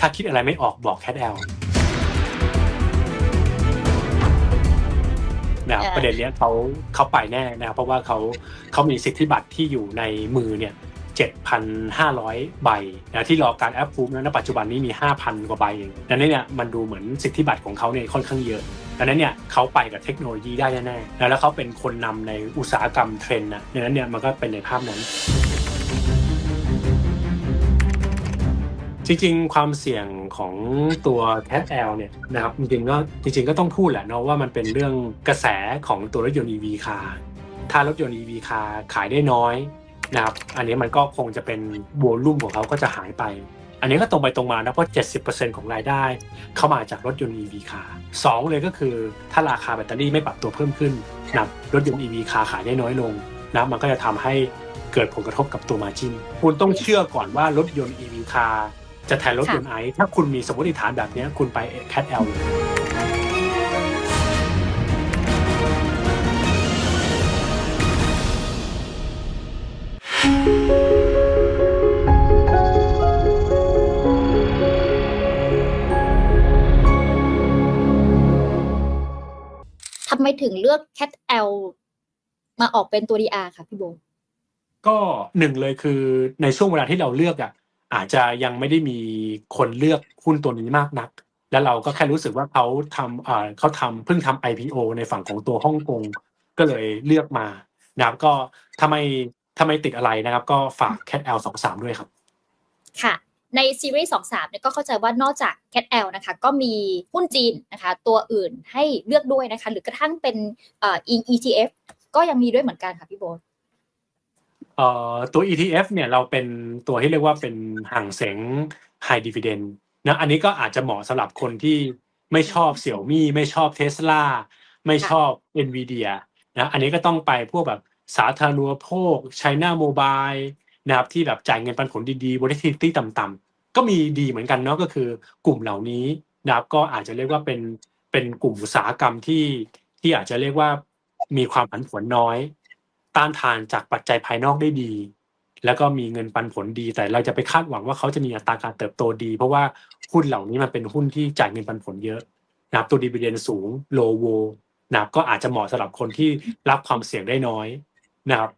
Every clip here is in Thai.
ถ้าคิดอะไรไม่ออกบอก Cat L นะครับอ่าประเด็นเนี้ยเขาเขาไปแน่นะครับเพราะว่าเขาเขามีสิทธิบัตรที่อยู่ในมือเนี่ย7,500 ใบนะที่รอการแอปพูฟนะณปัจจุบันนี้มี 5,000 กว่าใบเองดังนั้นเนี่ยมันดูเหมือนสิทธิบัตรของเขาเนี่ยค่อนข้างเยอะดังนั้นเนี่ยเขาไปกับเทคโนโลยีได้แน่ๆนะแล้วเขาเป็นคนนำในอุตสาหกรรมเทรนด์นะดังนั้นเนี่ยมันก็เป็นในภาพนั้น จริงๆ ความเสี่ยงของตัว Cat L เนี่ยนะครับจริงๆก็จริงๆก็ต้องพูดแหละเนาะว่ามันเป็นเรื่องกระแสของตัวรถยนต์ EV car ถ้ารถยนต์ EV car ขายได้น้อยนะครับอันนี้มันก็คงจะเป็นโวลุ่มของเขาก็จะหายไป อันนี้ก็ตรงไปตรงมานะเพราะ 70%ของรายได้ เข้ามาจากรถยนต์ EV car สองเลยก็คือถ้าราคาแบตเตอรี่ไม่ปรับตัวเพิ่มขึ้นนะรถยนต์ EV car ขายได้น้อยลงนะมันก็จะทำให้เกิดผลกระทบกับตัวมาจินคุณต้องเชื่อก่อนว่ารถยนต์ EV car จะแทนรถยนต์ไอซ์ถ้าคุณมีสมมติฐานแบบเนี้ยคุณไป Cat L เลยทำไมถึงเลือก Cat L มาออกเป็นตัว DR ค่ะพี่โบก็หนึ่งเลยคือในช่วงเวลาที่เราเลือกอะ อาจจะยังไม่ได้มีคนเลือกหุ้นตัวนี้มากนัก แล้วเราก็แค่รู้สึกว่าเขาทำเขาทำเพิ่งทำ IPO ในฝั่งของตัวฮ่องกงก็เลยเลือกมานะครับก็ทำไมทำไมติดอะไรนะครับ ก็ฝาก Cat L 2 3ด้วยครับ ค่ะ ในซีรีส์2 3เนี่ยก็เข้าใจว่านอกจาก Cat L นะคะ ก็มีหุ้นจีนนะคะ ตัวอื่นให้เลือกด้วยนะคะ หรือกระทั่งเป็นเอ่อ ETF ก็ยังมีด้วยเหมือนกันค่ะพี่โบเอ่อ ตัว ETF เนี่ยเราเป็นตัวที่เรียกว่าเป็นห่างเสง High Dividend นะอันนี้ก็อาจจะเหมาะสำหรับคนที่ไม่ชอบเสี่ยวมี่ไม่ชอบเทสลาไม่ชอบ NVIDIA นะอันนี้ก็ต้องไปพวกแบบสาธารณูปโภค China Mobile นะครับที่แบบจ่ายเงินปันผลดีๆ volatility ต่ำๆก็มีดีเหมือนกันเนาะก็คือกลุ่มเหล่านี้นะครับก็อาจจะเรียกว่าเป็นเป็นกลุ่มอุตสาหกรรมที่ที่อาจจะเรียกว่ามีความผันผวนน้อย ต้านทานจากปัจจัยภายนอกได้ดี แล้วก็มีเงินปันผลดี แต่เราจะไปคาดหวังว่าเขาจะมีอัตราการเติบโตดี เพราะว่าหุ้นเหล่านี้มันเป็นหุ้นที่จ่ายเงินปันผลเยอะนะครับตัวดีเวเดนสูงโลโวนะครับก็อาจจะเหมาะสำหรับคนที่รับความเสี่ยงได้น้อยนะครับ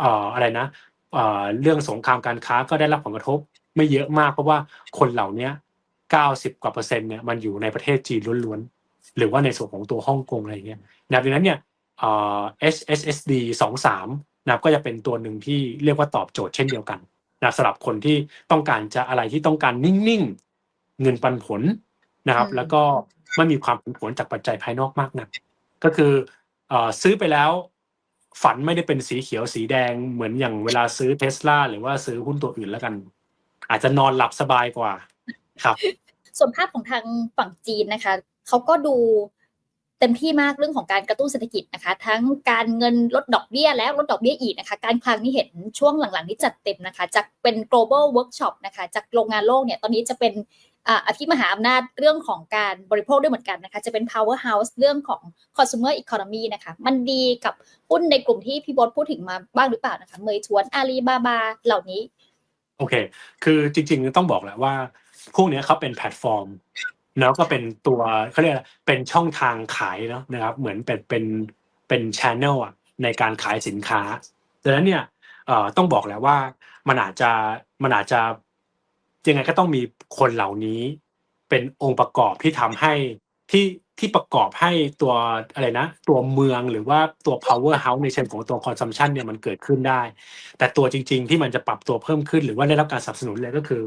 เอ่ออะไรนะเอ่อเรื่องสงครามการค้าก็ได้รับผลกระทบไม่เยอะมาก เพราะว่าคนเหล่านี้90กว่าเปอร์เซ็นต์เนี่ยมันอยู่ในประเทศจีนล้วนๆหรือว่าในส่วนของตัวฮ่องกงอะไรอย่างเงี้ยนับดังนั้นเนี่ย HSSD 23นะครับก็จะเป็นตัวหนึ่งที่เรียกว่าตอบโจทย์เช่นเดียวกันนะครับสำหรับคนที่ต้องการจะอะไรที่ต้องการนิ่งๆ เงินปันผลนะครับอืมแล้วก็ไม่มีความผันผวนจากปัจจัยภายนอกมากนักก็คือเอ่อซื้อไปแล้ว ฝันไม่ได้เป็นสีเขียวสีแดงเหมือนอย่างเวลาซื้อเทสลาหรือว่าซื้อหุ้นตัวอื่นแล้วกัน อาจจะนอนหลับสบายกว่าครับ ส่วนภาพของทางฝั่งจีนนะคะเขาก็ดู เต็มที่มากเรื่องของการกระตุ้นเศรษฐกิจนะคะ ทั้งการเงินลดดอกเบี้ยแล้วลดดอกเบี้ยอีกนะคะ การคลังนี่เห็นช่วงหลังๆนี้จัดเต็มนะคะ จากเป็น global workshop นะคะ จากโรงงานโลกเนี่ยตอนนี้จะเป็นอภิมหาอำนาจเรื่องของการบริโภคด้วยเหมือนกันนะคะ จะเป็น powerhouse เรื่องของ consumer economy นะคะ มันดีกับหุ้นในกลุ่มที่พี่บอสพูดถึงมาบ้างหรือเปล่านะคะ เมยชวนอาลีบาบาเหล่านี้ โอเค คือจริงๆต้องบอกแหละว่าพวกนี้เขาเป็นแพลตฟอร์ม แล้วก็เป็นตัวเขาเรียกเป็นช่องทางขายเนาะนะครับ เหมือนเป็นเป็นเป็นชแนลอะในการขายสินค้าดังนั้นเนี่ยเอ่อต้องบอกแหละว่ามันอาจจะมันอาจจะยังไงก็ต้องมีคนเหล่านี้ เป็นองค์ประกอบที่ทำให้ที่ที่ประกอบให้ตัวอะไรนะ ตัวเมืองหรือว่าตัว power house ในเชิงของตัว consumption เนี่ยมันเกิดขึ้นได้ แต่ตัวจริง ๆ ที่มันจะปรับตัวเพิ่มขึ้น หรือว่าได้รับการสนับสนุนเลยก็คือ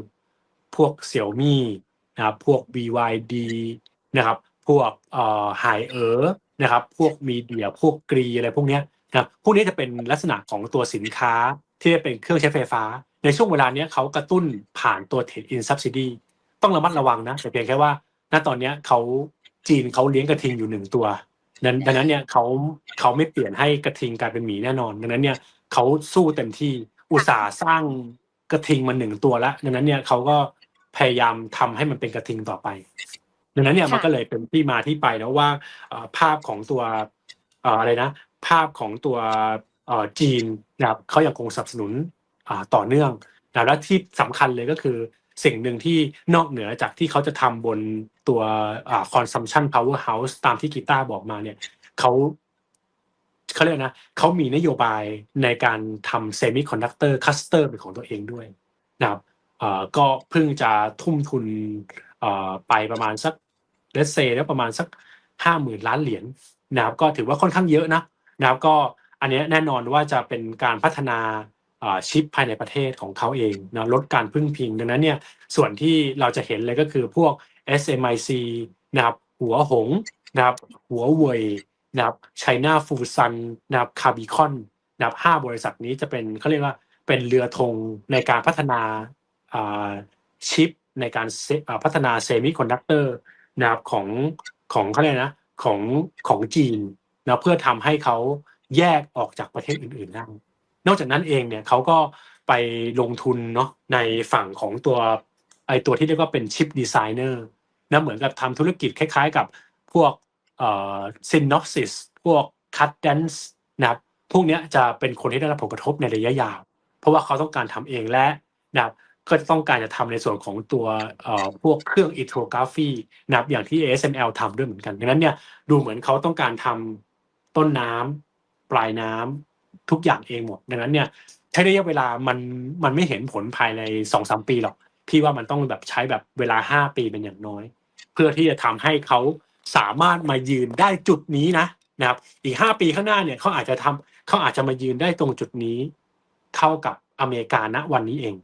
พวก Xiaomi นะครับพวก BYD นะครับพวกเอ่อไฮเออร์นะครับพวกมีเดียพวกกรีอะไรพวกเนี้ยนะครับพวกนี้จะเป็นลักษณะของตัวสินค้าที่เป็นเครื่องใช้ไฟฟ้า ในช่วงเวลาเนี้ยเขากระตุ้นผ่านตัว Trade in Subsidy ต้องระมัดระวังนะแต่เพียงแค่ว่าณตอนเนี้ยเขาจีนเขาเลี้ยงกระทิงอยู่หนึ่งตัวนั้นดังนั้นเนี่ยเขาเขาไม่เปลี่ยนให้กระทิงกลายเป็นหมีแน่นอน ดังนั้นเนี่ยเขาสู้เต็มที่อุตสาห์สร้างกระทิงมาหนึ่งตัวแล้วดังนั้นเนี่ยเขาก็ พยายามทำให้มันเป็นกระทิงต่อไปดังนั้นเนี่ยค่ะมันก็เลยเป็นที่มาที่ไปแล้วว่าเอ่อภาพของตัวเอ่ออะไรนะ ภาพของตัวเอ่อจีนนะครับเขายังคงสนับสนุนอ่าต่อเนื่องนะและที่สำคัญเลยก็คือสิ่งหนึ่งที่นอกเหนือจากที่เขาจะทำบนตัวอ่า consumption powerhouse ตามที่กีตาร์บอกมาเนี่ยเขาเขาเรียกนะเขามีนโยบายในการทำ semiconductor cluster เป็นของตัวเองด้วยนะครับเอ่อ ก็เพิ่งจะทุ่มทุนไปประมาณสักเลสเซแล้วประมาณสักห้าหมื่นล้านเหรียญนะครับก็ถือว่าค่อนข้างเยอะนะนะครับก็อันนี้แน่นอนว่าจะเป็นการพัฒนาชิปภายในประเทศของเขาเองนะลดการพึ่งพิง ดังนั้นเนี่ยส่วนที่เราจะเห็นเลยก็คือพวก SMIC นะครับหัวหงนะครับหัวเว่ยนะครับ China Fusan นะครับคาบิคอนนะครับห้าบริษัทนี้จะเป็นเขาเรียกว่าเป็นเรือธงในการพัฒนา ชิปในการพัฒนาเซมิคอนดักเตอร์นะครับของของเขาเรียกนะของของจีนนะเพื่อทำให้เขาแยกออกจากประเทศอื่นๆได้นอกจากนั้นเองเนี่ยเขาก็ไปลงทุนเนาะในฝั่งของตัวไอตัวที่เรียกว่าเป็นชิปดีไซเนอร์นะเหมือนกับทำธุรกิจคล้ายๆกับพวกเอ่อซินนอซิสพวกคัตแดนส์นะครับพวกเนี้ยจะเป็นคนที่ได้รับผลกระทบในระยะยาว เพราะว่าเขาต้องการทำเองและนะครับ ก็จะต้องการจะทำในส่วนของตัวพวกเครื่องอิโทรกราฟีนับอย่างที่ ASML ทำด้วยเหมือนกันดังนั้นเนี่ยดูเหมือนเขาต้องการทำต้นน้ำปลายน้ำทุกอย่างเองหมด ดังนั้นเนี่ยใช้ระยะเวลามันมันไม่เห็นผลภายในสองสามปีหรอกพี่ว่ามันต้องแบบใช้แบบเวลาห้าปีเป็นอย่างน้อย เพื่อที่จะทำให้เขาสามารถมายืนได้จุดนี้นะนะครับอีกห้าปีข้างหน้าเนี่ยเขาอาจจะทำเขาอาจจะมายืนได้ตรงจุดนี้ เท่ากับอเมริกาณวันนี้เอง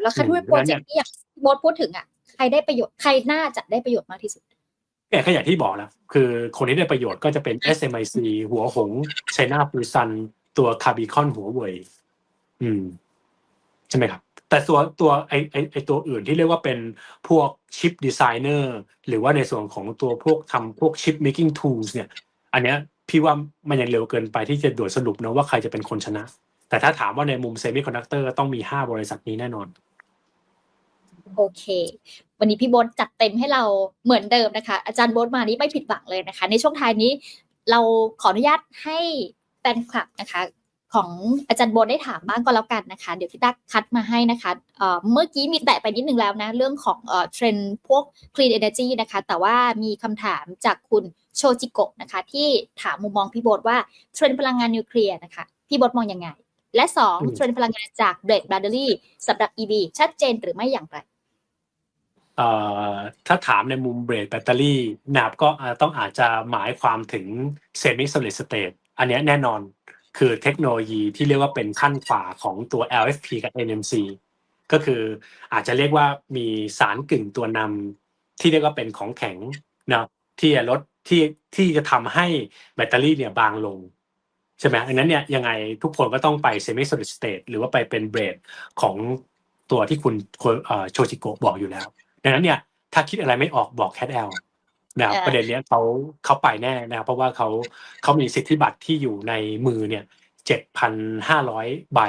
แล้วค่ะด้วยอืมโปรเจกต์ที่อย่างที่โบทพูดถึงอะใครได้ประโยชน์ใครน่าจะได้ประโยชน์มากที่สุดเนี่ยก็อย่างที่บอกแล้วคือคนที่ได้ประโยชน์ก็จะเป็น SMIC หัวหงไชน่าฟูซัน ตัวคาร์บิคอนหัวเว่ยอืม ใช่ไหมครับ แต่ตัวตัวไอไอไอตัวอื่นที่เรียกว่าเป็นพวกชิปดีไซเนอร์หรือว่าในส่วนของตัวพวกทำพวกชิป making tools เนี่ย อันเนี้ยพี่ว่ามันยังเร็วเกินไปที่จะด่วนสรุปนะว่าใครจะเป็นคนชนะ แต่ถ้าถามว่าในมุมเซมิคอนดักเตอร์ต้องมีห้าบริษัทนี้แน่นอน โอเค วันนี้พี่โบทจัดเต็มให้เราเหมือนเดิมนะคะ อาจารย์โบทมานี้ไม่ผิดหวังเลยนะคะ ในช่วงท้ายนี้เราขออนุญาตให้แฟนคลับนะคะของอาจารย์โบทได้ถามบ้างก็แล้วกันนะคะ เดี๋ยวพี่ตั๊กคัดมาให้นะคะเเมื่อกี้มีแตะไปนิดนึงแล้วนะ เรื่องของเทรนด์พวก clean energy นะคะ แต่ว่ามีคำถามจากคุณโชจิโกะนะคะ ที่ถามมุมมองพี่โบทว่าเทรนด์พลังงานนิวเคลียร์นะคะ พี่โบทมองยังไง และสองอืมเทรนด์พลังงานจากเบรดบ a เดอรี่สำหรับ EV ชัดเจนหรือไม่อย่างไรเอ่อถ้าถามในมุมเบรดแบตเตอรี่นะครับก็อาจต้องอาจจะหมายความถึงเซมิ solid state อันเนี้ยแน่นอนคือเทคโนโลยีที่เรียกว่าเป็นขั้นขวาของตัว LFP กับ NMC ก็คืออาจจะเรียกว่ามีสารกึ่งตัวนำที่เรียกว่าเป็นของแข็งนะที่จะลดที่ที่จะทำให้แบตเตอรี่เนี่ยบางลงใช่ไหมดังนั้นเนี่ยยังไงทุกคนก็ต้องไป semi solid state หรือว่าไปเป็นเบรดของตัวที่คุณเอ่อโชชิโกะบอกอยู่แล้วดังนั้นเนี่ยถ้าคิดอะไรไม่ออกบอกแคทแอลนะครับเออประเด็นเนี้ยเขาเขาไปแน่นะครับเพราะว่าเขาเขามีสิทธิบัตรที่อยู่ในมือเนี่ยเจ็ดพันห้าร้อยใบ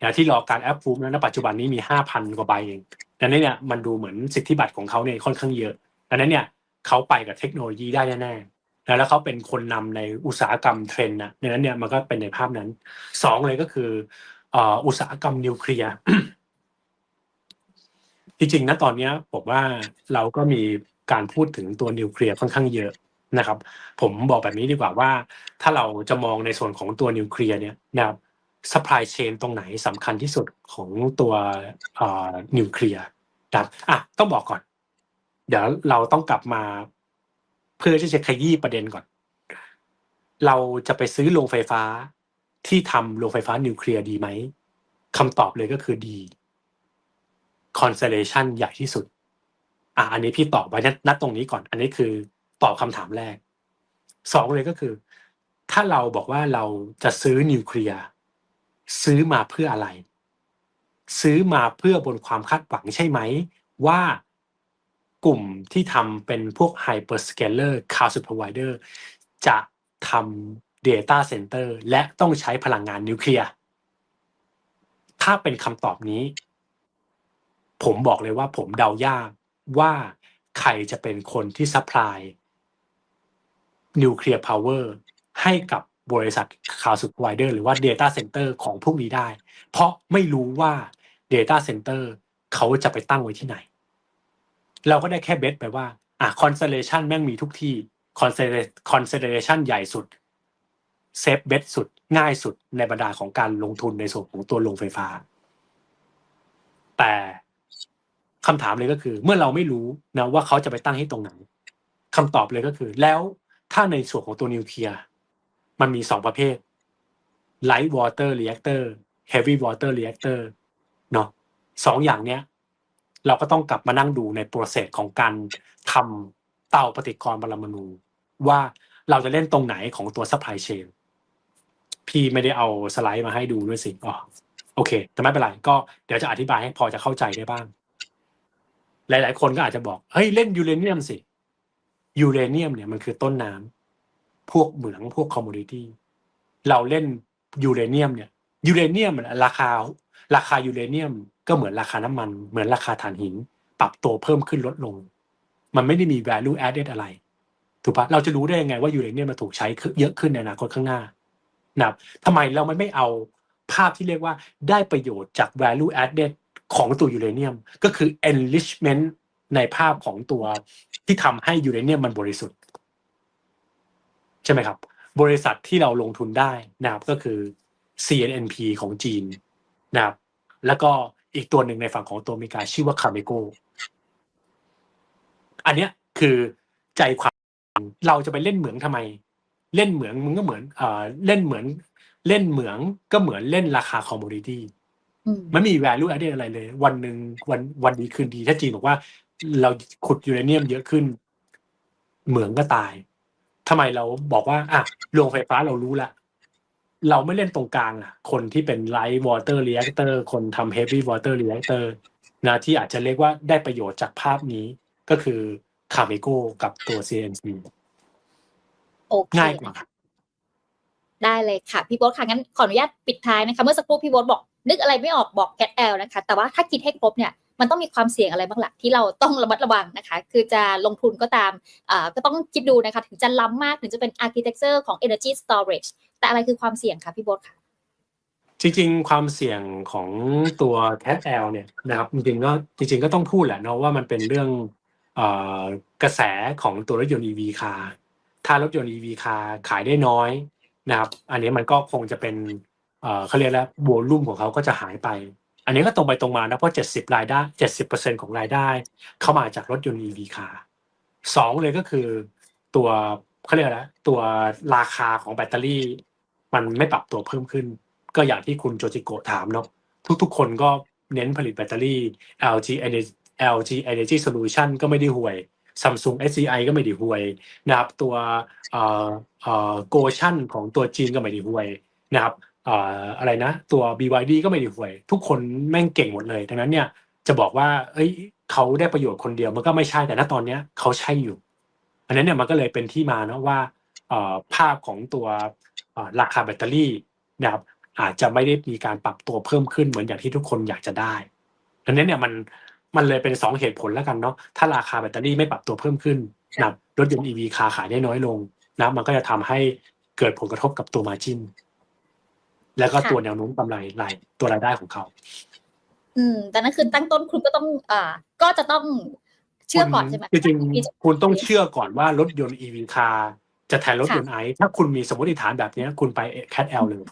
นะที่รอการแอปพูฟนะณปัจจุบันนี้มีห้าพันกว่าใบเองดังนั้นเนี่ยมันดูเหมือนสิทธิบัตรของเขาเนี่ยค่อนข้างเยอะดังนั้นเนี่ยเขาไปกับเทคโนโลยีได้แน่ๆ นะแล้วเขาเป็นคนนำในอุตสาหกรรมเทรนด์นะดังนั้นเนี่ยมันก็เป็นในภาพนั้นสองเลยก็คืออุตสาหกรรมนิวเคลียร์จริงๆนะตอนนี้ผมว่าเราก็มีการพูดถึงตัวนิวเคลียร์ค่อนข้างเยอะนะครับ ผมบอกแบบนี้ดีกว่าว่า ถ้าเราจะมองในส่วนของตัวนิวเคลียร์เนี่ยนะครับ supply chain ตรงไหนสำคัญที่สุดของตัวนิวเคลียร์ครับอะต้องบอกก่อน เดี๋ยวเราต้องกลับมา เพื่อที่จะขยี้ประเด็นก่อน เราจะไปซื้อโรงไฟฟ้าที่ทำโรงไฟฟ้านิวเคลียร์ดีไหมคำตอบเลยก็คือดี constellation ใหญ่ที่สุด อะอันนี้พี่ตอบไว้ณณตรงนี้ก่อน อันนี้คือตอบคำถามแรก สองเลยก็คือ ถ้าเราบอกว่าเราจะซื้อนิวเคลียร์ซื้อมาเพื่ออะไร ซื้อมาเพื่อบนความคาดหวังใช่ไหม ว่า กลุ่มที่ทำเป็นพวก hyperscaler cloud provider จะทำ data center และต้องใช้พลังงานนิวเคลียร์ ถ้าเป็นคำตอบนี้ ผมบอกเลยว่าผมเดายากว่าใครจะเป็นคนที่ซัพพลายนิวเคลียร์พาวเวอร์ให้กับบริษัท Cloud Provider หรือว่า Data Center ของพวกนี้ได้ เพราะไม่รู้ว่า Data Center เขาจะไปตั้งไว้ที่ไหน เราก็ได้แค่เบสไปว่า อะคอนเซเลชันแม่งมีทุกที่คอนเซเลคอนเซเลชันใหญ่สุดเซฟเบสสุดง่ายสุดในบรรดาของการลงทุนในส่วนของตัวโรงไฟฟ้า แต่คำถามเลยก็คือ เมื่อเราไม่รู้นะว่าเขาจะไปตั้งให้ตรงไหนคำตอบเลยก็คือ แล้วถ้าในส่วนของตัวนิวเคลียร์มันมีสองประเภท light water reactor heavy water reactor เนาะสองอย่างเนี้ย เราก็ต้องกลับมานั่งดูในโปรเซสของการทำเตาปฏิกรณ์ปรมาณูว่าเราจะเล่นตรงไหนของตัว supply chain พี่ไม่ได้เอาสไลด์มาให้ดูด้วยสิอ๋อโอเค แต่ไม่เป็นไรก็เดี๋ยวจะอธิบายให้พอจะเข้าใจได้บ้าง หลาย ๆ คนก็อาจจะบอก เฮ้ยเล่นยูเรเนียมสิยูเรเนียมเนี่ยมันคือต้นน้ำพวกเหมืองพวกคอมมูนิตี้เราเล่นยูเรเนียมเนี่ยยูเรเนียมมันราคา ราคายูเรเนียมก็เหมือนราคาน้ำมัน เหมือนราคาถ่านหิน ปรับตัวเพิ่มขึ้นลดลง มันไม่ได้มี value added อะไร ถูกปะเราจะรู้ได้ยังไงว่ายูเรเนียมมันถูกใช้เยอะขึ้นในอนาคตข้างหน้านะครับทำไมเราไม่เอาภาพที่เรียกว่าได้ประโยชน์จาก value added ของตัวยูเรเนียม ก็คือ enrichment ในภาพของตัวที่ทำให้ยูเรเนียมมันบริสุทธิ์ ใช่ไหมครับ บริษัทที่เราลงทุนได้นะครับก็คือ CNNP ของจีนนะครับ แล้วก็อีกตัวหนึ่งในฝั่งของตัวอเมริกาชื่อว่าคาเมโกอันเนี้ยคือใจความเราจะไปเล่นเหมืองทำไม เล่นเหมืองมึงก็เหมือนเอ่อเล่นเหมือน เล่นเหมืองก็เหมือนเล่นราคาคอมมูนิตี้อืมมันมี value added อะไรเลย วันหนึ่งวันวันดีคืนดี ถ้าจีนบอกว่า เราขุดยูเรเนียมเยอะขึ้น เหมืองก็ตายทำไมเราบอกว่าอะโรงไฟฟ้าเรารู้ละ เราไม่เล่นตรงกลางอะ คนที่เป็น light water reactor คนทำ heavy water reactor นะที่อาจจะเรียกว่าได้ประโยชน์จากภาพนี้ก็คือคาเมโกกับตัว CNC โอเคง่ายกว่านะคะได้เลยค่ะ พี่โบ๊ทค่ะงั้นขออนุญาตปิดท้ายนะคะเมื่อสักครู่พี่โบ๊ทบอก นึกอะไรไม่ออกบอกแคทแอลนะคะ แต่ว่าถ้าคิดให้ครบเนี่ยมันต้องมีความเสี่ยงอะไรบ้างล่ะที่เราต้องระมัดระวังนะคะ คือจะลงทุนก็ตามอ่าก็ต้องคิดดูนะคะ ถึงจะล้ำมากถึงจะเป็น architecture ของ energy storage แต่อะไรคือความเสี่ยงคะพี่บ๊ทค่ะจริงๆ ความเสี่ยงของตัว Cat L เนี่ยนะครับจริงๆก็จริง ๆก็ต้องพูดแหละเนาะว่ามันเป็นเรื่องอกระแสของตัวรถยนต์ EV car ถ้ารถยนต์ EV car ขายได้น้อยนะครับ อันนี้มันก็คงจะเป็นเขาเรียกแล้วโวลุ่มของเขาก็จะหายไป อันนี้ก็ตรงไปตรงมานะเพราะ 70 รายได้ 70%ของรายได้ เข้ามาจากรถยนต์ EV car สองเลยก็คือตัวเขาเรียกอะไรนะตัวราคาของแบตเตอรี่ มันไม่ปรับตัวเพิ่มขึ้น ก็อย่างที่คุณโจจิโกถามเนาะทุกๆ คนก็เน้นผลิตแบตเตอรี่ LG Energy LG Energy Solution ก็ไม่ได้ห่วย Samsung SCI ก็ไม่ได้ห่วยนะครับตัวเอ่อเอ่อโกชั่นของตัวจีนก็ไม่ได้ห่วยนะครับเอ่ออะไรนะ ตัว BYD ก็ไม่ได้ห่วย ทุกคนแม่งเก่งหมดเลยดังนั้นเนี่ยจะบอกว่า เอ้ยเขาได้ประโยชน์คนเดียวมันก็ไม่ใช่แต่ณตอนเนี้ยเขาใช่อยู่ อันนั้นเนี่ยมันก็เลยเป็นที่มาเนาะว่าเอ่อภาพของตัว ราคาแบตเตอรี่นะครับอาจจะไม่ได้มีการปรับตัวเพิ่มขึ้นเหมือนอย่างที่ทุกคนอยากจะได้ดังนั้นเนี่ยมันมันเลยเป็นสองเหตุผลแล้วกันเนาะถ้าราคาแบตเตอรี่ไม่ปรับตัวเพิ่มขึ้นนะครับรถยนต์ EV คาขายได้น้อยลงนะมันก็จะทำให้เกิดผลกระทบกับตัวมาจินแล้วก็ค่ะตัวแนวโน้มกำไรรายตัวรายได้ของเขา อืม แต่นั่นคือตั้งต้นคุณก็ต้องอ่าก็จะต้องเชื่อก่อนใช่ไหมจริงที่จะๆคุณต้องเชื่อก่อนว่ารถยนต์ EV คา จะแทนรถยนต์ค่ะไอซ์ถ้าคุณมีสมมติฐานแบบเนี้ยคุณไป Cat L เลย